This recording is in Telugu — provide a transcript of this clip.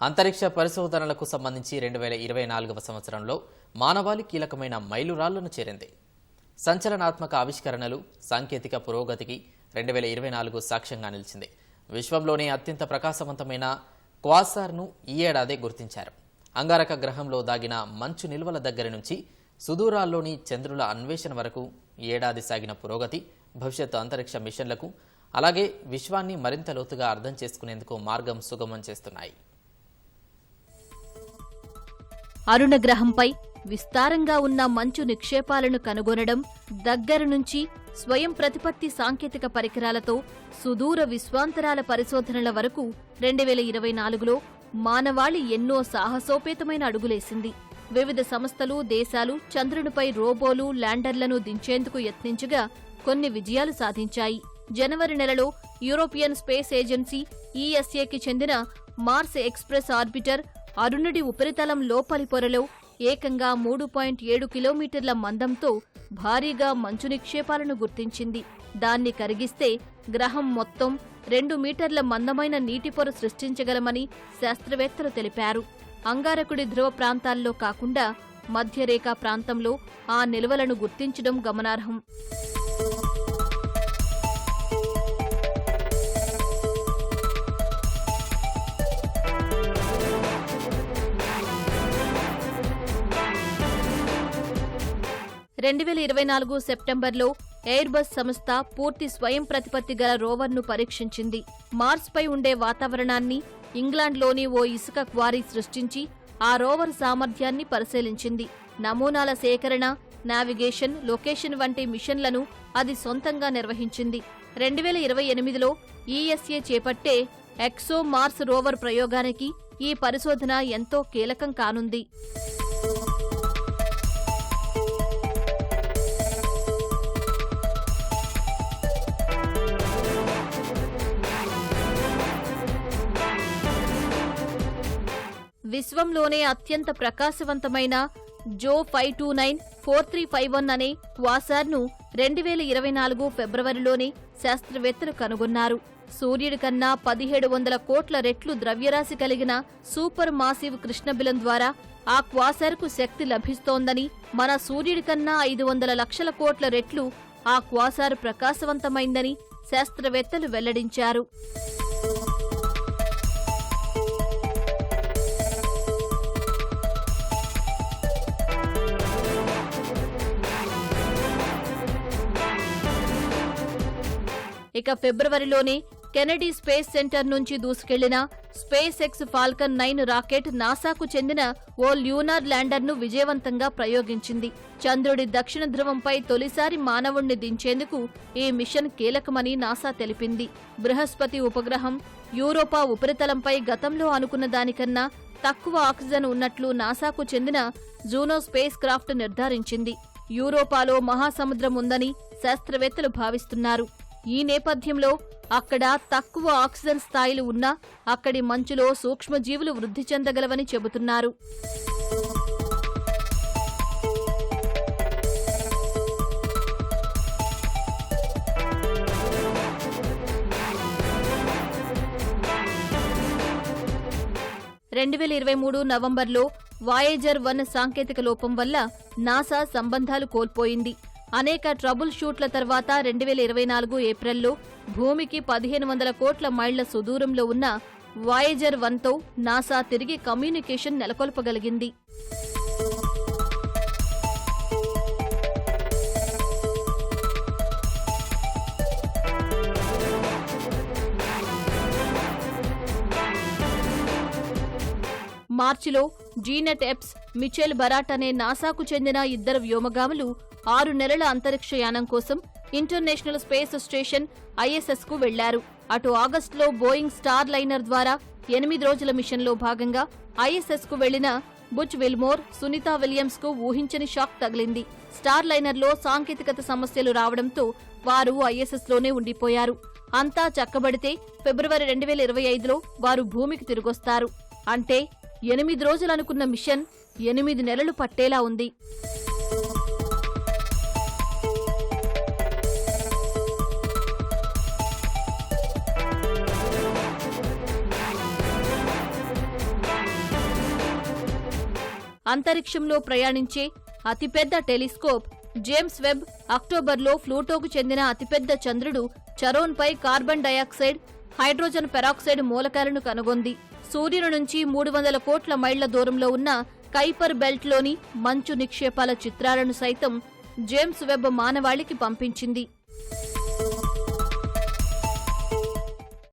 అంతరిక్ష పరిశోధనలకు సంబంధించి రెండు వేల ఇరవై నాలుగవ సంవత్సరంలో మానవాళి కీలకమైన మైలురాళ్ళను చేరింది. సంచలనాత్మక ఆవిష్కరణలు సాంకేతిక పురోగతికి రెండు వేల ఇరవై నాలుగు సాక్ష్యంగా నిలిచింది. విశ్వంలోనే అత్యంత ప్రకాశవంతమైన క్వాసార్ను ఈ ఏడాదే గుర్తించారు. అంగారక గ్రహంలో దాగిన మంచు నిల్వల దగ్గర నుంచి సుదూరాల్లోని చంద్రుల అన్వేషణ వరకు ఈ ఏడాది సాగిన పురోగతి భవిష్యత్తు అంతరిక్ష మిషన్లకు అలాగే విశ్వాన్ని మరింత లోతుగా అర్థం చేసుకునేందుకు మార్గం సుగమం చేస్తున్నాయి. అరుణగ్రహంపై విస్తారంగా ఉన్న మంచు నిక్షేపాలను కనుగొనడం దగ్గర నుంచి స్వయం ప్రతిపత్తి సాంకేతిక పరికరాలతో సుదూర విశ్వాంతరాల పరిశోధనల వరకు రెండు వేల ఇరవై నాలుగులో మానవాళి ఎన్నో సాహసోపేతమైన అడుగులేసింది. వివిధ సంస్థలు దేశాలు చంద్రునిపై రోబోలు ల్యాండర్లను దించేందుకు యత్నించగా కొన్ని విజయాలు సాధించాయి. జనవరి నెలలో యూరోపియన్ స్పేస్ ఏజెన్సీ ఈఎస్ఏకి చెందిన మార్స్ ఎక్స్ప్రెస్ ఆర్బిటర్ అరుణుడి ఉపరితలం లోపలి పొరలో ఏకంగా మూడు పాయింట్ ఏడు కిలోమీటర్ల మందంతో భారీగా మంచు నిక్షేపాలను గుర్తించింది. దాన్ని కరిగిస్తే గ్రహం మొత్తం రెండు మీటర్ల మందమైన నీటి పొర సృష్టించగలమని శాస్త్రవేత్తలు తెలిపారు. అంగారకుడి ధ్రువ ప్రాంతాల్లో కాకుండా మధ్యరేఖా ప్రాంతంలో ఆ నిల్వలను గుర్తించడం గమనార్హం. రెండు వేల ఇరవై నాలుగు సెప్టెంబర్లో ఎయిర్ బస్ సంస్థ పూర్తి స్వయం ప్రతిపత్తి గల రోవర్ను పరీక్షించింది. మార్స్పై ఉండే వాతావరణాన్ని ఇంగ్లాండ్లోని ఓ ఇసుక క్వారీ సృష్టించి ఆ రోవర్ సామర్థ్యాన్ని పరిశీలించింది. నమూనాల సేకరణ నావిగేషన్ లొకేషన్ వంటి మిషన్లను అది సొంతంగా నిర్వహించింది. రెండు వేల ఇరవై ఎనిమిదిలో ఈఎస్ఏ చేపట్టే ఎక్సో మార్స్ రోవర్ ప్రయోగానికి ఈ పరిశోధన ఎంతో కీలకం కానుంది. విశ్వంలోనే అత్యంత ప్రకాశవంతమైన జో five two nine four three five one అనే క్వాసార్ను రెండు వేల ఇరవై నాలుగు ఫిబ్రవరిలోనే శాస్త్రవేత్తలు కనుగొన్నారు. సూర్యుడి కన్నా పదిహేడు వందల కోట్ల రెట్లు ద్రవ్యరాశి కలిగిన సూపర్ మాసివ్ కృష్ణబిలం ద్వారా ఆ క్వాసార్కు శక్తి లభిస్తోందని మన సూర్యుడి కన్నా ఐదు వందల లక్షల కోట్ల రెట్లు ఆ క్వాసారు ప్రకాశవంతమైందని శాస్త్రవేత్తలు వెల్లడించారు. ఇక ఫిబ్రవరిలోనే కెనడీ స్పేస్ సెంటర్ నుంచి దూసుకెళ్ళిన space X falcon nine rocket నాసాకు చెందిన ఓ ల్యూనార్ ల్యాండర్ను విజయవంతంగా ప్రయోగించింది. చంద్రుడి దక్షిణ ధ్రువంపై తొలిసారి మానవుణ్ణి దించేందుకు ఈ మిషన్ కీలకమని నాసా తెలిపింది. బృహస్పతి ఉపగ్రహం యూరోపా ఉపరితలంపై గతంలో అనుకున్న దానికన్నా తక్కువ ఆక్సిజన్ ఉన్నట్లు నాసాకు చెందిన జూనో స్పేస్ క్రాఫ్ట్ నిర్ధారించింది. యూరోపాలో మహాసముద్రం ఉందని శాస్త్రవేత్తలు భావిస్తున్నారు. ఈ నేపథ్యంలో అక్కడ తక్కువ ఆక్సిజన్ స్థాయిలు ఉన్నా అక్కడి మంచులో సూక్ష్మజీవులు వృద్ధి చెందగలవని చెబుతున్నారు. రెండు వేల ఇరవై మూడు నవంబర్లో వాయేజర్ వన్ సాంకేతిక లోపం వల్ల నాసా సంబంధాలు కోల్పోయింది. అనేక ట్రబుల్ షూట్ల తర్వాత రెండు వేల ఇరవై నాలుగు ఏప్రిల్లో భూమికి పదిహేను వందల కోట్ల మైళ్ళ సుదూరంలో ఉన్న వాయేజర్ వన్తో నాసా తిరిగి కమ్యూనికేషన్ నెలకొల్పగలిగింది. మార్చిలో జీనెట్ ఎప్స్ మిచెల్ బరాట్ అనే నాసాకు చెందిన ఇద్దరు వ్యోమగాములు ఆరు నెలల అంతరిక్ష యానం కోసం ఇంటర్నేషనల్ స్పేస్ స్టేషన్ ఐఎస్ఎస్కు వెళ్ళారు. అటు ఆగస్టులో బోయింగ్ స్టార్ లైనర్ ద్వారా ఎనిమిది రోజుల మిషన్లో భాగంగా ఐఎస్ఎస్కు వెళ్ళిన బుచ్ విల్మోర్ సునీతా విలియమ్స్కు ఊహించని షాక్ తగిలింది. స్టార్ లైనర్లో సాంకేతికత సమస్యలు రావడంతో వారు ఐఎస్ఎస్లోనే ఉండిపోయారు. అంతా చక్కబడితే ఫిబ్రవరి రెండు వేల ఇరవై ఐదులో వారు భూమికి తిరిగొస్తారు. అంటే ఎనిమిది రోజులనుకున్న మిషన్ ఎనిమిది నెలలు పట్టేలా ఉంది. అంతరిక్షంలో ప్రయాణించే అతిపెద్ద టెలిస్కోప్ జేమ్స్ వెబ్ అక్టోబర్లో ఫ్లూటోకు చెందిన అతిపెద్ద చంద్రుడు చరోన్పై కార్బన్ డయాక్సైడ్ హైడ్రోజన్ పెరాక్సైడ్ మూలకాలను కనుగొంది. సూర్యుని నుంచి మూడు వందల కోట్ల మైళ్ళ దూరంలో ఉన్న కైపర్ బెల్ట్లోని మంచు నిక్షేపాల చిత్రాలను సైతం జేమ్స్ వెబ్ మానవాళికి పంపించింది.